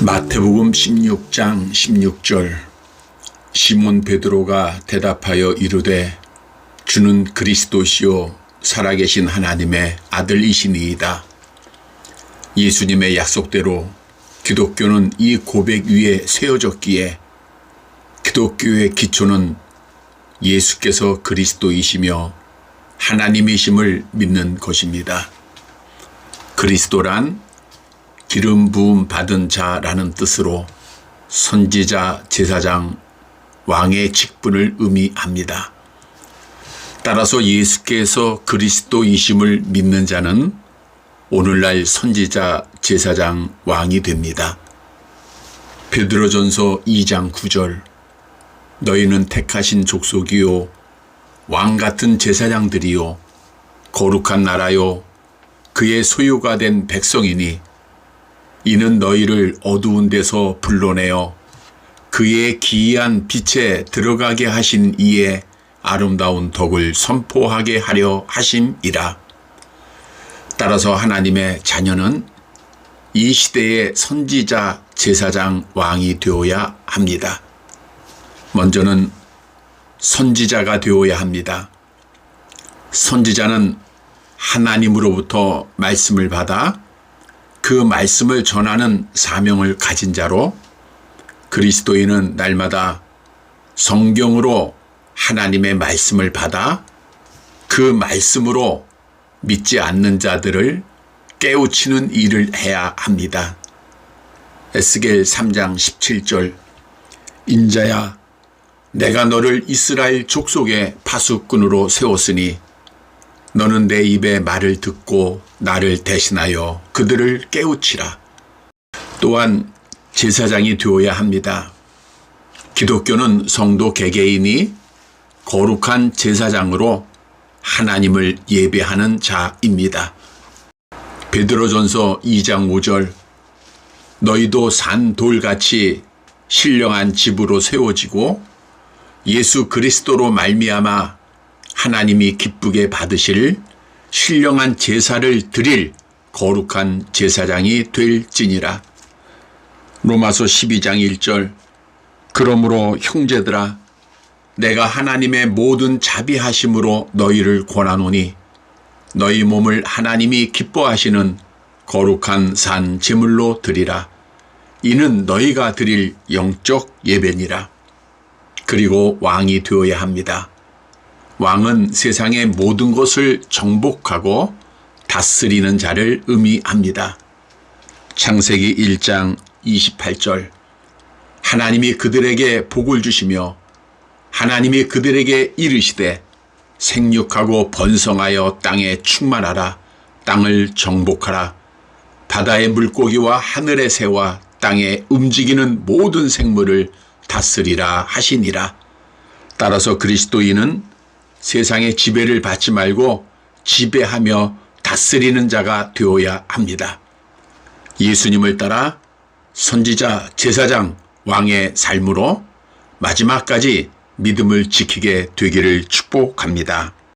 마태복음 16장 16절 시몬 베드로가 대답하여 이르되 주는 그리스도시요 살아계신 하나님의 아들이시니이다. 예수님의 약속대로 기독교는 이 고백 위에 세워졌기에 기독교의 기초는 예수께서 그리스도이시며 하나님이심을 믿는 것입니다. 그리스도란 기름 부음 받은 자라는 뜻으로 선지자, 제사장, 왕의 직분을 의미합니다. 따라서 예수께서 그리스도이심을 믿는 자는 오늘날 선지자, 제사장, 왕이 됩니다. 베드로전서 2장 9절 너희는 택하신 족속이요 왕 같은 제사장들이요 거룩한 나라요 그의 소유가 된 백성이니 이는 너희를 어두운 데서 불러내어 그의 기이한 빛에 들어가게 하신 이의 아름다운 덕을 선포하게 하려 하심이라. 따라서 하나님의 자녀는 이 시대의 선지자, 제사장, 왕이 되어야 합니다. 먼저는 선지자가 되어야 합니다. 선지자는 하나님으로부터 말씀을 받아 그 말씀을 전하는 사명을 가진 자로 그리스도인은 날마다 성경으로 하나님의 말씀을 받아 그 말씀으로 믿지 않는 자들을 깨우치는 일을 해야 합니다. 에스겔 3장 17절 인자야 내가 너를 이스라엘 족속의 파수꾼으로 세웠으니 너는 내 입의 말을 듣고 나를 대신하여 그들을 깨우치라. 또한 제사장이 되어야 합니다. 기독교는 성도 개개인이 거룩한 제사장으로 하나님을 예배하는 자입니다. 베드로전서 2장 5절 너희도 산 돌같이 신령한 집으로 세워지고 예수 그리스도로 말미암아 하나님이 기쁘게 받으실 신령한 제사를 드릴 거룩한 제사장이 될지니라. 로마서 12장 1절 그러므로 형제들아 내가 하나님의 모든 자비하심으로 너희를 권하노니 너희 몸을 하나님이 기뻐하시는 거룩한 산 제물로 드리라. 이는 너희가 드릴 영적 예배니라. 그리고 왕이 되어야 합니다. 왕은 세상의 모든 것을 정복하고 다스리는 자를 의미합니다. 창세기 1장 28절 하나님이 그들에게 복을 주시며 하나님이 그들에게 이르시되 생육하고 번성하여 땅에 충만하라 땅을 정복하라 바다의 물고기와 하늘의 새와 땅에 움직이는 모든 생물을 다스리라 하시니라. 따라서 그리스도인은 세상의 지배를 받지 말고 지배하며 다스리는 자가 되어야 합니다. 예수님을 따라 선지자, 제사장, 왕의 삶으로 마지막까지 믿음을 지키게 되기를 축복합니다.